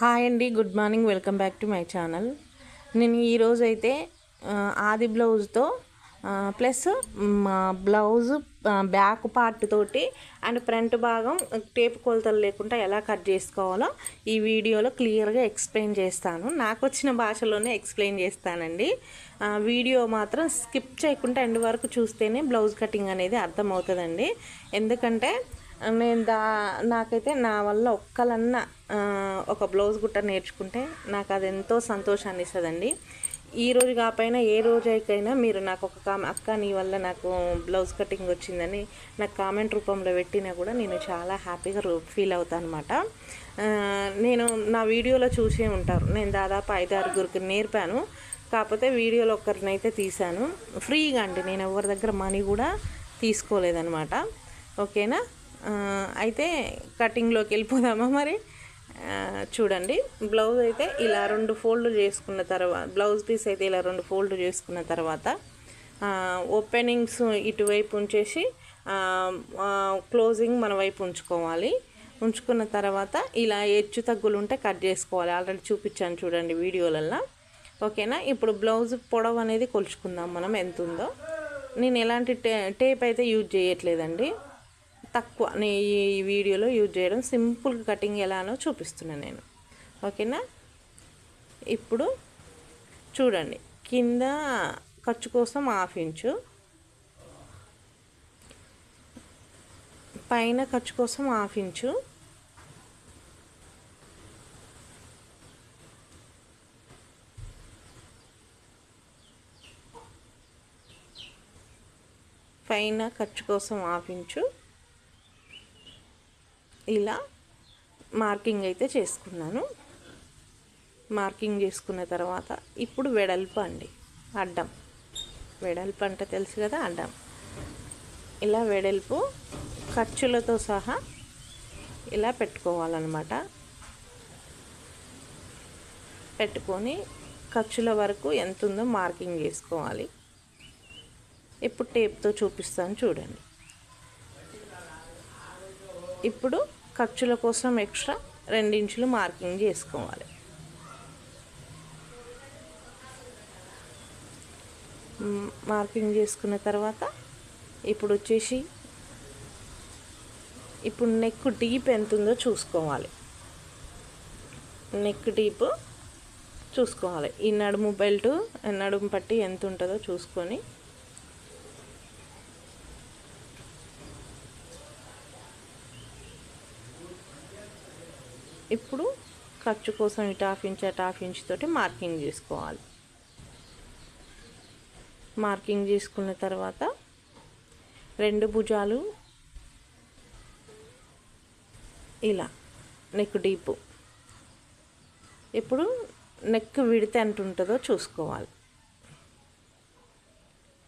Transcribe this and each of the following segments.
Hi అండి good morning welcome back to my channel. నేను ఈరోజు అయితే ఆది బ్లౌజ్తో ప్లస్ మా బ్లౌజ్ బ్యాక్ పార్ట్ తోటి అండ్ ఫ్రంట్ భాగం టేప్ కొలతలు లేకుండా ఎలా కట్ చేసుకోవాలో ఈ వీడియోలో క్లియర్గా ఎక్స్ప్లెయిన్ చేస్తాను. నాకు వచ్చిన భాషలోనే ఎక్స్ప్లెయిన్ చేస్తానండి. వీడియో మాత్రం స్కిప్ చేయకుండా ఎండ్ వరకు చూస్తేనే బ్లౌజ్ కటింగ్ అనేది అర్థమవుతుందండి. ఎందుకంటే నేను దా నాకైతే నా వల్ల ఒక్కలన్నా ఒక బ్లౌజ్ గుట్ట నేర్చుకుంటే నాకు అది ఎంతో సంతోషాన్ని ఇస్తుందండి ఈ రోజు కాకపోయినా ఏ రోజైకైనా మీరు నాకు ఒక కామె అక్క నీ వల్ల నాకు బ్లౌజ్ కటింగ్ వచ్చిందని నాకు కామెంట్ రూపంలో పెట్టినా కూడా నేను చాలా హ్యాపీగా ఫీల్ అవుతాను అనమాట నేను నా వీడియోలో చూసే ఉంటారు. నేను దాదాపు ఐదు ఆరుగురికి నేర్పాను. కాకపోతే వీడియోలో ఒక్కరినైతే తీశాను. ఫ్రీగా అండి. నేను ఎవరి దగ్గర మనీ కూడా తీసుకోలేదనమాట. ఓకేనా? అయితే కటింగ్లోకి వెళ్ళిపోదామా మరి? చూడండి. బ్లౌజ్ అయితే ఇలా రెండు ఫోల్డ్ చేసుకున్న తర్వాత బ్లౌజ్ పీస్ అయితే ఇలా రెండు ఫోల్డ్ చేసుకున్న తర్వాత ఓపెనింగ్స్ ఇటువైపు ఉంచేసి క్లోజింగ్ మన వైపు ఉంచుకోవాలి. ఉంచుకున్న తర్వాత ఇలా హెచ్చు తగ్గులు ఉంటే కట్ చేసుకోవాలి. ఆల్రెడీ చూపించాను చూడండి వీడియోలల్లో. ఓకేనా? ఇప్పుడు బ్లౌజ్ పొడవు అనేది కొలుచుకుందాం మనం. ఎంత ఉందో నేను ఎలాంటి టే టేప్ అయితే యూజ్ చేయట్లేదండి. తక్కువ నే ఈ వీడియోలో యూజ్ చేయడం సింపుల్ కటింగ్ ఎలానో చూపిస్తున్నాను నేను. ఓకేనా? ఇప్పుడు చూడండి. కింద ఖర్చు కోసం హాఫ్ ఇంచు. పైన ఖర్చు కోసం హాఫ్ ఇంచు. పైన ఖర్చు కోసం హాఫ్ ఇంచు. ఇలా మార్కింగ్ అయితే చేసుకున్నాను. మార్కింగ్ చేసుకున్న తర్వాత ఇప్పుడు వెడల్పు అండి అడ్డం. వెడల్పు అంటే తెలుసు కదా అడ్డం. ఇలా వెడల్పు ఖర్చులతో సహా ఇలా పెట్టుకోవాలన్నమాట. పెట్టుకొని ఖర్చుల వరకు ఎంత ఉందో మార్కింగ్ చేసుకోవాలి. ఇప్పుడు టేప్తో చూపిస్తాను చూడండి. ఇప్పుడు ఖర్చుల కోసం ఎక్స్ట్రా రెండించులు మార్కింగ్ చేసుకోవాలి. మార్కింగ్ చేసుకున్న తర్వాత ఇప్పుడు వచ్చేసి ఇప్పుడు నెక్ డీప్ ఎంత ఉందో చూసుకోవాలి. నెక్ డీప్ చూసుకోవాలి. ఈ నడుము బెల్ట్ నడుము పట్టి ఎంత ఉంటుందో చూసుకొని ఇప్పుడు ఖర్చు కోసం ఇటు హాఫ్ ఇంచ్ అటు హాఫ్ ఇంచ్ తోటి మార్కింగ్ చేసుకోవాలి. మార్కింగ్ చేసుకున్న తర్వాత రెండు భుజాలు ఇలా నెక్ డీపు. ఇప్పుడు నెక్ విడితే ఎంత ఉంటుందో చూసుకోవాలి.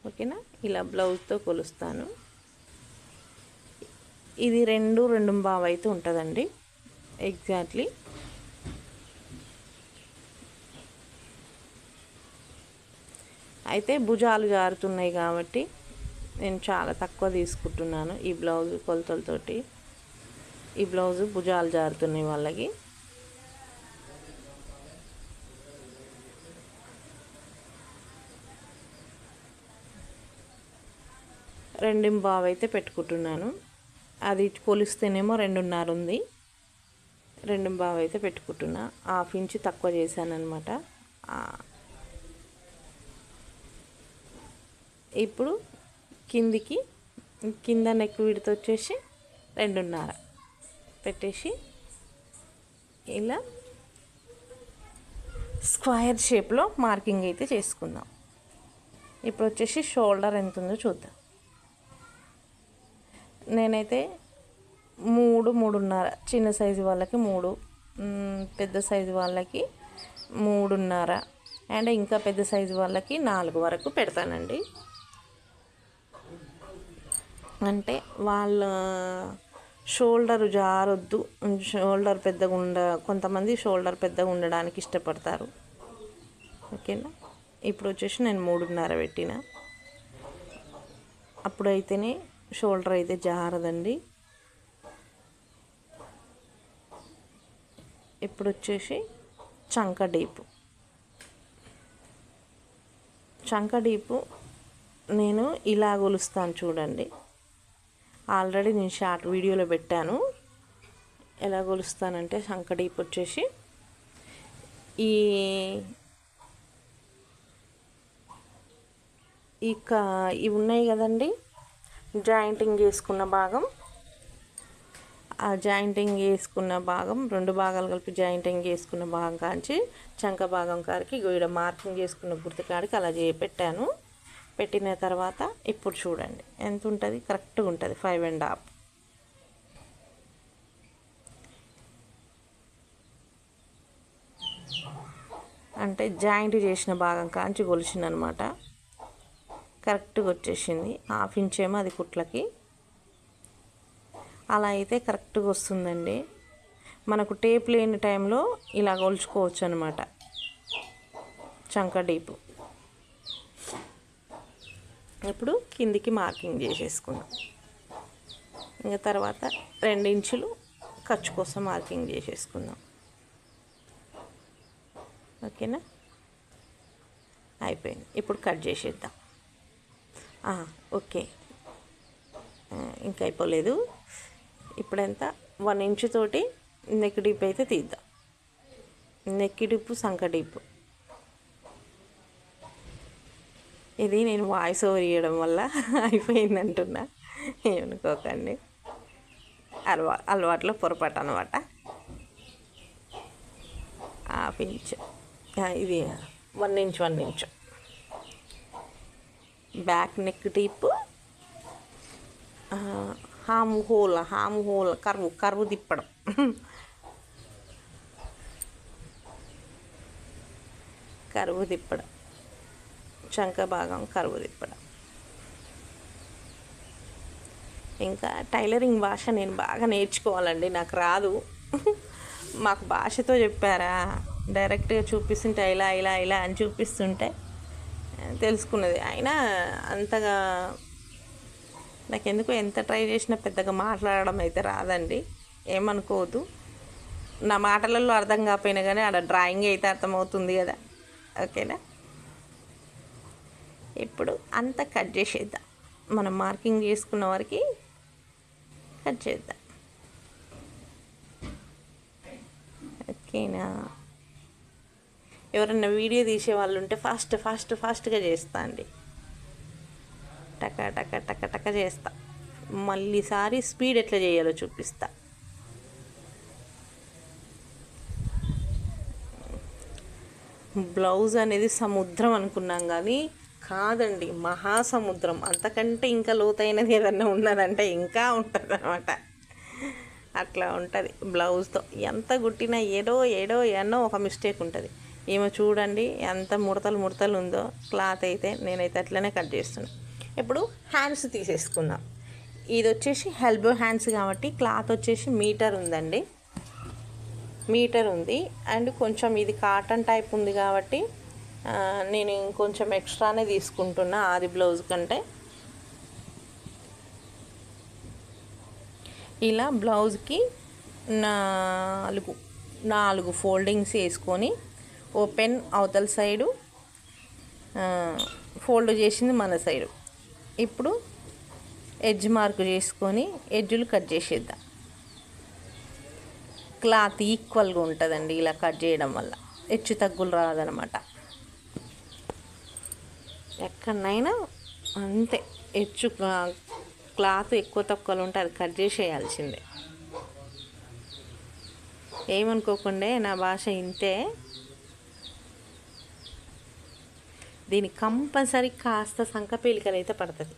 ఓకేనా? ఇలా బ్లౌజ్తో కొలుస్తాను. ఇది రెండు రెండు బావ అయితే ఉంటుందండి. ఎగ్జాక్ట్లీ అయితే భుజాలు జారుతున్నాయి కాబట్టి నేను చాలా తక్కువ తీసుకుంటున్నాను ఈ బ్లౌజ్ కొలతలతోటి. ఈ బ్లౌజ్ భుజాలు జారుతున్నాయి వాళ్ళకి. రెండు అయితే పెట్టుకుంటున్నాను. అది కొలిస్తేనేమో రెండున్నర ఉంది. రెండు బావ అయితే పెట్టుకుంటున్నా. హాఫ్ ఇంచ్ తక్కువ చేశాను అనమాట ఇప్పుడు కిందికి కింద నెక్ విడత వచ్చేసి రెండున్నర. పెట్టేసి ఇలా స్క్వైర్ షేప్లో మార్కింగ్ అయితే చేసుకుందాం. ఇప్పుడు వచ్చేసి షోల్డర్ ఎంత ఉందో చూద్దాం. నేనైతే మూడు మూడున్నర. చిన్న సైజు వాళ్ళకి మూడు. పెద్ద సైజు వాళ్ళకి మూడున్నర. అండ్ ఇంకా పెద్ద సైజు వాళ్ళకి నాలుగు వరకు పెడతానండి. అంటే వాళ్ళ షోల్డర్ జారొద్దు. షోల్డర్ పెద్దగా ఉండ కొంతమంది షోల్డర్ పెద్దగా ఉండడానికి ఇష్టపడతారు. ఓకేనా? ఇప్పుడు వచ్చేసి నేను మూడున్నర పెట్టిన. అప్పుడైతేనే షోల్డర్ అయితే జారదండి. ఇప్పుడు వచ్చేసి చంక డీపు. చంక డీపు నేను ఇలా కొలుస్తాను చూడండి. ఆల్రెడీ నేను షార్ట్ వీడియోలో పెట్టాను. ఎలా కొలుస్తానంటే చంక డీప్ వచ్చేసి ఈ ఇక ఇవి ఉన్నాయి కదండి. జాయింటింగ్ చేసుకున్న భాగం. ఆ జాయింటింగ్ చేసుకున్న భాగం రెండు భాగాలు కలిపి జాయింటింగ్ చేసుకున్న భాగం కాంచి చంక భాగం కాడికి ఇక్కడ మార్కింగ్ చేసుకున్న గుర్తు కాడికి అలా చేపెట్టాను పెట్టిన. తర్వాత ఇప్పుడు చూడండి. ఎంత ఉంటుంది? కరెక్ట్గా ఉంటుంది. Five and half. అంటే జాయింట్ చేసిన భాగం కాంచి కొలిసింది అనమాట కరెక్ట్గా వచ్చేసింది. హాఫ్ ఇంచ్ ఏమో అది కుట్లకి. అలా అయితే కరెక్ట్గా వస్తుందండి. మనకు టేప్ లేని టైంలో ఇలా కొలుచుకోవచ్చు అనమాట చంక డీపు. ఇప్పుడు కిందికి మార్కింగ్ చేసేసుకుందాం. ఇంకా తర్వాత రెండు ఇంచులు ఖర్చు కోసం మార్కింగ్ చేసేసుకుందాం. ఓకేనా? అయిపోయింది. ఇప్పుడు కట్ చేసేద్దాం. ఓకే. ఇంకా అయిపోలేదు. ఇప్పుడెంత వన్ ఇంచు తోటి నెక్ డీప్ అయితే తీద్దాం. నెక్ డిప్పు సంక డిప్పు ఇది నేను వాయిస్ ఓవర్ ఇవ్వడం వల్ల అయిపోయింది అంటున్నా. ఏమనుకోకండి. అలవా అలవాట్లో పొరపాటు అనమాట హాఫ్ ఇంచ్. ఇది one inch one inch. Back neck deep armhole armhole కరువు కరువు తిప్పడం. కరువు తిప్పడం. చంక భాగం కరువు తిప్పడం. ఇంకా టైలరింగ్ భాష నేను బాగా నేర్చుకోవాలండి నాకు రాదు. మాకు భాషతో చెప్పారా? డైరెక్ట్గా చూపిస్తుంటే ఇలా ఇలా ఇలా అని చూపిస్తుంటే తెలుసుకున్నది. అయినా అంతగా నాకు ఎందుకు ఎంత ట్రై చేసినా పెద్దగా మాట్లాడడం అయితే రాదండి. ఏమనుకోవద్దు. నా మాటలలో అర్థం కాకపోయినా కానీ ఆడ డ్రాయింగ్ అయితే అర్థమవుతుంది కదా. ఓకేనా? ఇప్పుడు అంతా కట్ చేసేద్దాం. మనం మార్కింగ్ చేసుకున్న వారికి కట్ చేద్దాం. ఓకేనా? ఎవరైనా వీడియో తీసే వాళ్ళు ఉంటే ఫాస్ట్ ఫాస్ట్ ఫాస్ట్గా చేస్తా అండి. టక టక టక టక చేస్తా. మళ్ళీసారి స్పీడ్ ఎట్లా చేయాలో చూపిస్తా. బ్లౌజ్ అనేది సముద్రం అనుకున్నాం కానీ కాదండి మహాసముద్రం. అంతకంటే ఇంకా లోతైనది ఏదన్నా ఉన్నదంటే ఇంకా ఉంటుంది అనమాట అట్లా ఉంటుంది బ్లౌజ్తో. ఎంత గుట్టినా ఏడో ఏడో ఎన్నో ఒక మిస్టేక్ ఉంటుంది. ఏమో చూడండి ఎంత ముడతలు ముడతలు ఉందో క్లాత్ అయితే నేనైతే అట్లనే కట్ చేస్తున్నాను ఇప్పుడు హ్యాండ్స్ తీసేసుకుందాం. ఇది వచ్చేసి హెల్బో హ్యాండ్స్ కాబట్టి క్లాత్ వచ్చేసి మీటర్ ఉందండి. మీటర్ ఉంది. అండ్ కొంచెం ఇది కాటన్ టైప్ ఉంది కాబట్టి నేను ఇంకొంచెం ఎక్స్ట్రానే తీసుకుంటున్నా ఆది బ్లౌజ్ కంటే. ఇలా బ్లౌజ్కి నాలుగు నాలుగు ఫోల్డింగ్స్ వేసుకొని ఓపెన్ అవతల సైడు ఫోల్డ్ చేసింది మన సైడు ఇప్పుడు ఎడ్జ్ మార్క్ చేసుకొని ఎడ్జులు కట్ చేసేద్దాం. క్లాత్ ఈక్వల్గా ఉంటుందండి ఇలా కట్ చేయడం వల్ల. హెచ్చు తగ్గులు రాదనమాట ఎక్కడనైనా అంతే హెచ్చు క్లాత్ ఎక్కువ తక్కువలు ఉంటే అది కట్ చేసేయాల్సిందే. ఏమనుకోకుండా నా భాష ఇంతే. దీనికి కంపల్సరీ కాస్త సంక పీలికలు అయితే పడుతుంది.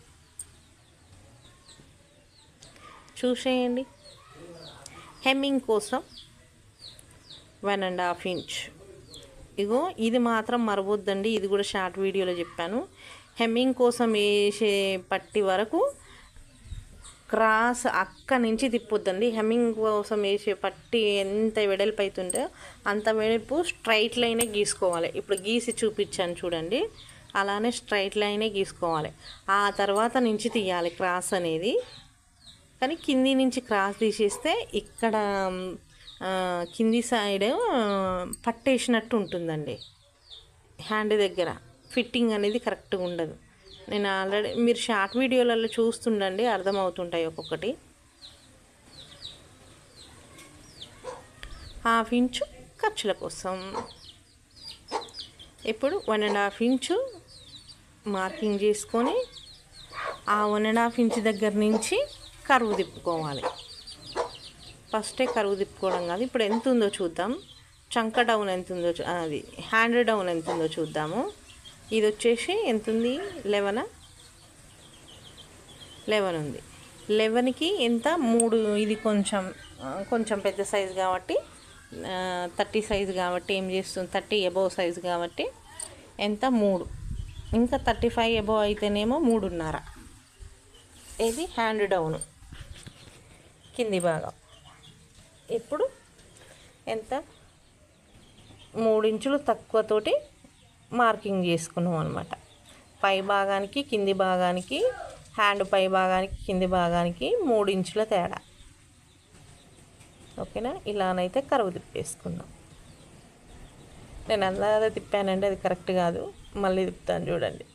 చూసేయండి. హెమ్మింగ్ కోసం వన్ అండ్ హాఫ్ ఇంచ్. ఇగో ఇది మాత్రం మరవద్దండి. ఇది కూడా షార్ట్ వీడియోలో చెప్పాను. హెమ్మింగ్ కోసం వేసే పట్టి వరకు క్రాస్ అక్క నుంచి తిప్పొద్దండి. హెమ్మింగ్ కోసం వేసే పట్టి ఎంత వెడల్పు అవుతుందో అంత వెడల్పు స్ట్రైట్ లైనే గీసుకోవాలి. ఇప్పుడు గీసి చూపించాను చూడండి. అలానే స్ట్రైట్ లైనే గీసుకోవాలి. ఆ తర్వాత నుంచి తీయాలి క్రాస్ అనేది. కానీ కింది నుంచి క్రాస్ తీసేస్తే ఇక్కడ కింది సైడ్ పట్టేసినట్టు ఉంటుందండి. హ్యాండ్ దగ్గర. ఫిట్టింగ్ అనేది కరెక్ట్గా ఉండదు. నేను ఆల్రెడీ మీరు షార్ట్ వీడియోలలో చూస్తుండండి అర్థమవుతుంటాయి ఒక్కొక్కటి. హాఫ్ ఇంచు ఖర్చుల కోసం. ఇప్పుడు one and half inch marking చేసుకొని ఆ వన్ అండ్ హాఫ్ ఇంచ్ దగ్గర నుంచి కరువు తిప్పుకోవాలి. ఫస్టే కరువు తిప్పుకోవడం కాదు ఇప్పుడు ఎంత ఉందో చూద్దాం. చంక డౌన్ ఎంత ఉందో అది హ్యాండ్ డౌన్ ఎంత ఉందో చూద్దాము. ఇది వచ్చేసి ఎంత ఉంది లెవెన్? లెవెన్ ఉంది. లెవెన్కి ఎంత? మూడు. ఇది కొంచెం కొంచెం పెద్ద సైజు కాబట్టి థర్టీ సైజు కాబట్టి ఏం చేస్తుంది? థర్టీ ఎబోవ్ సైజు కాబట్టి ఎంత? మూడు. ఇంకా థర్టీ ఫైవ్ ఎబోవ్ అయితేనేమో మూడున్నర. ఇది హ్యాండ్ డౌన్. కింది భాగం. ఇప్పుడు ఎంత? మూడించులు తక్కువతోటి మార్కింగ్ చేసుకున్నాం అనమాట పై భాగానికి కింది భాగానికి హ్యాండ్ పై భాగానికి కింది భాగానికి మూడు ఇంచుల తేడా. ఓకేనా? ఇలానైతే కరువు తిప్పేసుకున్నాం. నేను అందాక తిప్పానండి అది కరెక్ట్ కాదు. మళ్ళీ తిప్పుతాను చూడండి.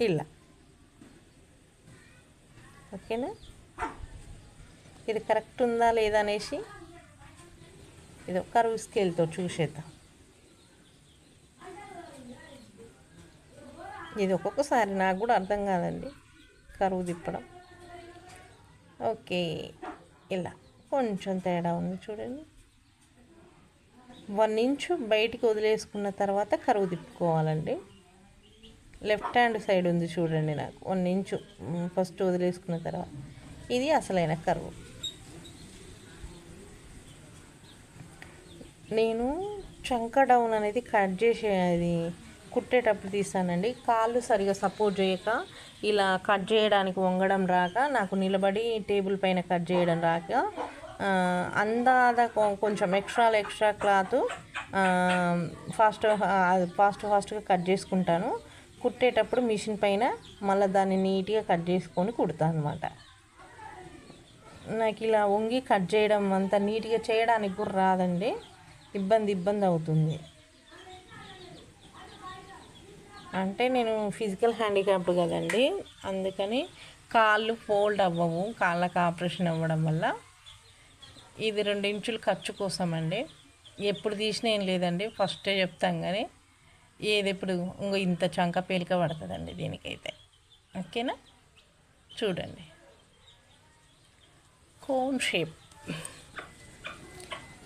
ఇలా. ఓకేనా? ఇది కరెక్ట్ ఉందా లేదా అనేసి ఇది ఒక్క కరువు స్కేల్తో చూసేద్దాం. ఇది ఒక్కొక్కసారి నాకు కూడా అర్థం కాదండి. కరువు తిప్పడం. ఓకే. ఇలా కొంచెం తేడా ఉంది చూడండి. వన్ ఇంచు బయటికి వదిలేసుకున్న తర్వాత కరువు తిప్పుకోవాలండి. లెఫ్ట్ హ్యాండ్ సైడ్ ఉంది చూడండి నాకు. వన్ ఇంచు ఫస్ట్ వదిలేసుకున్న తర్వాత. ఇది అసలైన కరువు నేను చంక డౌన్ అనేది కట్ చేసే అది కుట్టేటప్పుడు తీసానండి కాళ్ళు సరిగా సపోర్ట్ చేయక ఇలా కట్ చేయడానికి వంగడం రాక నాకు నిలబడి టేబుల్ పైన కట్ చేయడం రాక అందాద కొంచెం extra extra cloth fast fast ఫాస్ట్గా కట్ చేసుకుంటాను. కుట్టేటప్పుడు మిషన్ పైన మళ్ళీ దాన్ని నీట్గా కట్ చేసుకొని కుడతాను అనమాట నాకు ఇలా వంగి కట్ చేయడం అంత నీట్గా చేయడానికి కూడా రాదండి. ఇబ్బంది ఇబ్బంది అవుతుంది. అంటే నేను ఫిజికల్ హ్యాండిక్యాప్డ్ కదండి. అందుకని కాళ్ళు ఫోల్డ్ అవ్వవు కాళ్ళకు ఆపరేషన్ అవ్వడం వల్ల. ఇది రెండు ఇంచులు ఖర్చు కోసం అండి ఎప్పుడు తీసినా ఏం లేదండి. ఫస్టే చెప్తాం కానీ ఏది ఎప్పుడు ఇంకో ఇంత చంక పేలిక పడుతుందండి దీనికైతే. ఓకేనా? చూడండి. కోన్ షేప్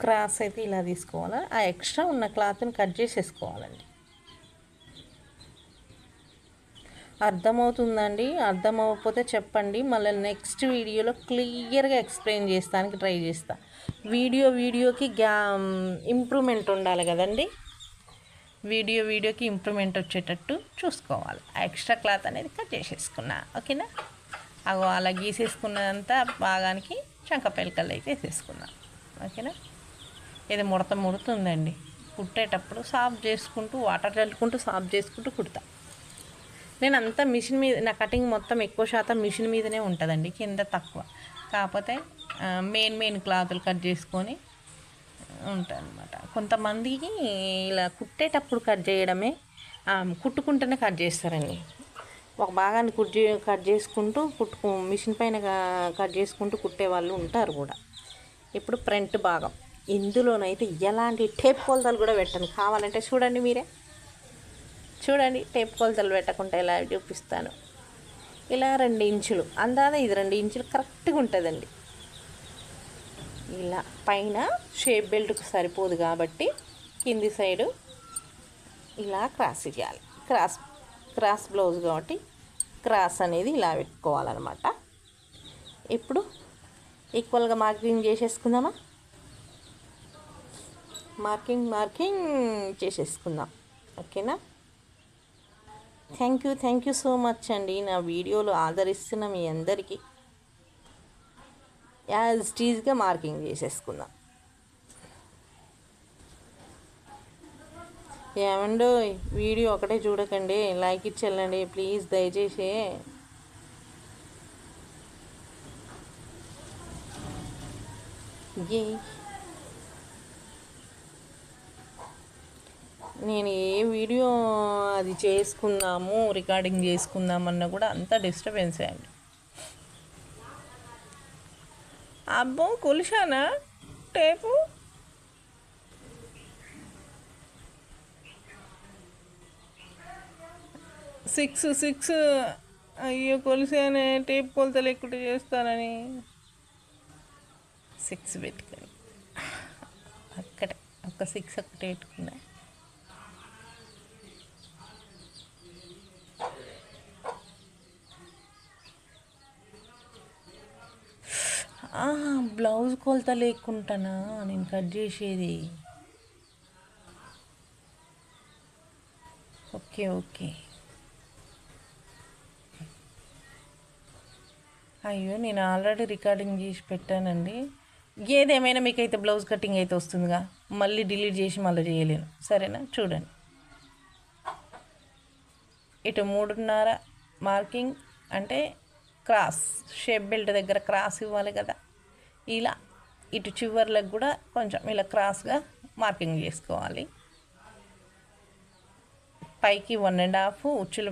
క్రాస్ అయితే ఇలా తీసుకోవాలా? ఆ ఎక్స్ట్రా ఉన్న క్లాత్ని కట్ చేసేసుకోవాలండి. అర్థమవుతుందండి? అర్థం అవ్వకపోతే చెప్పండి. మళ్ళీ నెక్స్ట్ వీడియోలో క్లియర్గా ఎక్స్ప్లెయిన్ చేస్తానికి ట్రై చేస్తా. వీడియో వీడియోకి గ్యా ఇంప్రూవ్మెంట్ ఉండాలి కదండి? వీడియో వీడియోకి ఇంప్రూవ్మెంట్ వచ్చేటట్టు చూసుకోవాలి. ఆ ఎక్స్ట్రా క్లాత్ అనేది కట్ చేసేసుకున్నా. ఓకేనా? అగో అలా గీసేసుకున్నదంతా భాగానికి చంక పెలకలు అయితే వేసేసుకున్నా. ఓకేనా? ఇది ముడత ముడుతుందండి. కుట్టేటప్పుడు సాఫ్ చేసుకుంటూ వాటర్ చల్లుకుంటూ సాఫ్ చేసుకుంటూ కుడతా. నేను అంతా మిషన్ మీద నా కటింగ్ మొత్తం ఎక్కువ శాతం మిషన్ మీదనే ఉంటుందండి కింద తక్కువ. కాకపోతే మెయిన్ మెయిన్ క్లాతులు కట్ చేసుకొని ఉంటాయి అనమాట కొంతమందికి ఇలా కుట్టేటప్పుడు కట్ చేయడమే కుట్టుకుంటేనే కుట్టుకుంటూనే కట్ చేస్తారండి. ఒక భాగాన్ని కుట్ చే కట్ చేసుకుంటూ కుట్టుకు మిషన్ పైన కట్ చేసుకుంటూ కుట్టే వాళ్ళు ఉంటారు కూడా. ఇప్పుడు ఫ్రంట్ భాగం. ఇందులోనైతే ఎలాంటి టేప్ కొలతలు కూడా పెట్టను. కావాలంటే చూడండి మీరే. చూడండి టేప్ కొలతలు పెట్టకుండా ఇలా చూపిస్తాను. ఇలా రెండు ఇంచులు. అందాద ఇది రెండు ఇంచులు కరెక్ట్గా ఉంటుందండి. ఇలా పైన షేప్ బెల్ట్కు సరిపోదు కాబట్టి కింది సైడు ఇలా క్రాస్ ఇవ్వాలి క్రాస్ క్రాస్ బ్లౌజ్ కాబట్టి క్రాస్ అనేది ఇలా పెట్టుకోవాలన్నమాట. ఇప్పుడు ఈక్వల్గా మార్కింగ్ చేసేసుకుందామా? మార్కింగ్ మార్కింగ్ చేసేసుకుందాం. ఓకేనా? Thank you thank you so much అండి నా వీడియోలు ఆదరిస్తున్న మీ అందరికీ. యాజ్ టీజ్గా మార్కింగ్ చేసేసుకుందాం. ఏమండో వీడియో ఒకటే చూడకండి లైక్ ఇచ్చేళ్ళండి ప్లీజ్ దయచేసి. ఏ నేను ఏ వీడియో అది చేసుకుందాము రికార్డింగ్ చేసుకుందామన్నా కూడా అంత డిస్టర్బెన్స్ అండి. అబ్బో కొలిశానా టేపు? Six six. అయ్యో కొలిసానే టేప్ కొలతలు ఎక్కువ చేస్తానని. సిక్స్ పెట్టుకుని. అక్కడే ఒక సిక్స్ ఒకటి పెట్టుకున్నా. బ్లౌజ్ కొలత లేకుంటానా? నేను కట్ చేసేది. Okay okay. అయ్యో నేను ఆల్రెడీ రికార్డింగ్ చేసి పెట్టానండి. ఏదేమైనా మీకు అయితే బ్లౌజ్ కటింగ్ అయితే వస్తుందిగా. మళ్ళీ డిలీట్ చేసి మళ్ళీ చేయలేను. సరేనా? చూడండి. ఇటు మూడున్నర మార్కింగ్ అంటే క్రాస్ షేప్ బెల్ట్ దగ్గర క్రాస్ ఇవ్వాలి కదా. ఇలా ఇటు చివర్లకు కూడా కొంచెం ఇలా క్రాస్గా మార్కింగ్ చేసుకోవాలి. పైకి వన్ అండ్ హాఫ్ ఉచ్చులు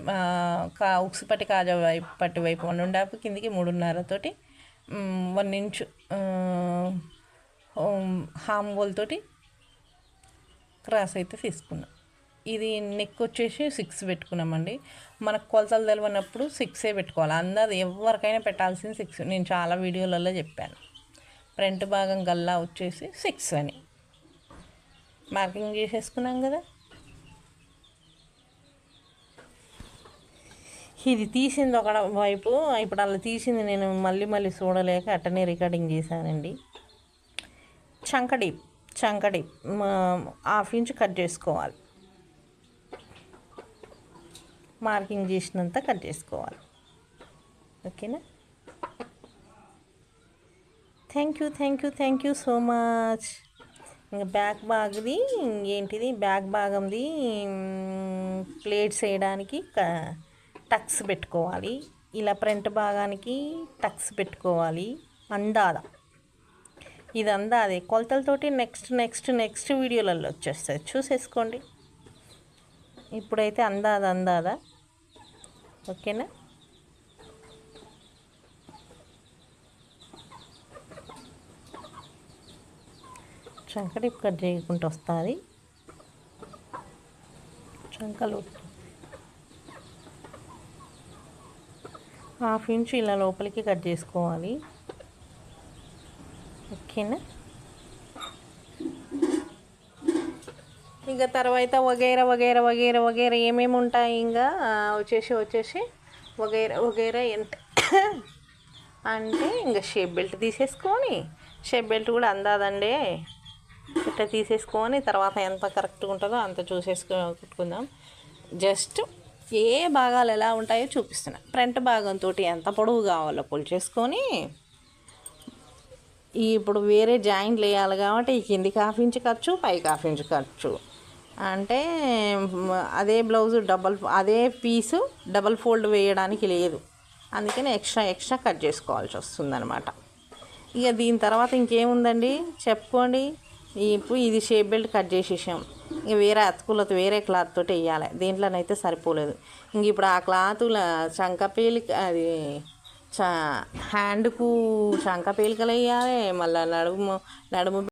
కా ఉక్సు పట్టి కాజా వైపు పట్టి వైపు వన్ అండ్ హాఫ్ కిందికి మూడున్నరతోటి వన్ ఇంచు హామ్ తోటి క్రాస్ అయితే తీసుకున్నాం. ఇది నెక్ వచ్చేసి సిక్స్ పెట్టుకున్నామండి. మనకు కొలతలు తెలియనప్పుడు సిక్సే పెట్టుకోవాలి. అందరు ఎవరికైనా పెట్టాల్సింది సిక్స్. నేను చాలా వీడియోలలో చెప్పాను. ఫ్రంట్ భాగం గల్లా వచ్చేసి సిక్స్ అని. మార్కింగ్ చేసేసుకున్నాం కదా. ఇది తీసింది ఒక వైపు ఇప్పుడు అలా తీసింది నేను మళ్ళీ మళ్ళీ చూడలేక అట్టనే రికార్డింగ్ చేశానండి. చంకడి చంకడి హాఫ్ ఇంచ్ కట్ చేసుకోవాలి. మార్కింగ్ చేసినంత కట్ చేసుకోవాలి. ఓకేనా? Thank you thank you thank you so much ఇంకా బ్యాక్ బాగ్ది ఏంటిది బ్యాక్ భాగంది ప్లేట్స్ వేయడానికి టక్స్ పెట్టుకోవాలి. ఇలా ఫ్రంట్ భాగానికి టక్స్ పెట్టుకోవాలి. అందాద ఇది అందాదే కొలతలతోటి నెక్స్ట్ నెక్స్ట్ నెక్స్ట్ వీడియోలలో వచ్చేస్తుంది చూసేసుకోండి. ఇప్పుడైతే అందాద అందాదా ఓకేనా? చంకటి కట్ చేయకుండా వస్తుంది. చంకలు హాఫ్ ఇంచ్ ఇలా లోపలికి కట్ చేసుకోవాలి. ఓకేనా? ఇంకా తర్వాత వగైరా వగైరా వగైరా వగైరా ఏమేమి ఉంటాయి ఇంకా? వచ్చేసి వచ్చేసి వగైరా వగైరా ఎంత? అంటే ఇంకా షేప్ బెల్ట్ తీసేసుకొని షేప్ బెల్ట్ కూడా అందాదండి. ఇట్లా తీసేసుకొని తర్వాత ఎంత కరెక్ట్గా ఉంటుందో అంత చూసేసుకో కుట్టుకుందాం జస్ట్ ఏ భాగాలు ఎలా ఉంటాయో చూపిస్తున్నా. ఫ్రంట్ భాగంతో ఎంత పొడవు కావాలో కొలిచేసుకొని ఇప్పుడు వేరే జాయింట్లు వేయాలి కాబట్టి ఈ కిందికి హాఫ్ ఇంచ్ ఖర్చు పైకి హాఫ్ ఇంచ్ ఖర్చు. అంటే అదే బ్లౌజ్ డబల్ అదే పీసు డబల్ ఫోల్డ్ వేయడానికి లేదు. అందుకని ఎక్స్ట్రా ఎక్స్ట్రా కట్ చేసుకోవాల్సి వస్తుందన్నమాట. ఇక దీని తర్వాత ఇంకేముందండి? చెప్పుకోండి. ఇప్పుడు ఇది షేప్ బెల్ట్ కట్ చేసేసాం. ఇక వేరే అతుకులతో వేరే క్లాత్ తోటి వేయాలి. దీంట్లోనైతే సరిపోలేదు. ఇంక ఇప్పుడు ఆ క్లాతుల చంక పేలిక అది చ హ్యాండ్కు శంఖ పేలికలు వేయాలి. మళ్ళీ నడుము నడుము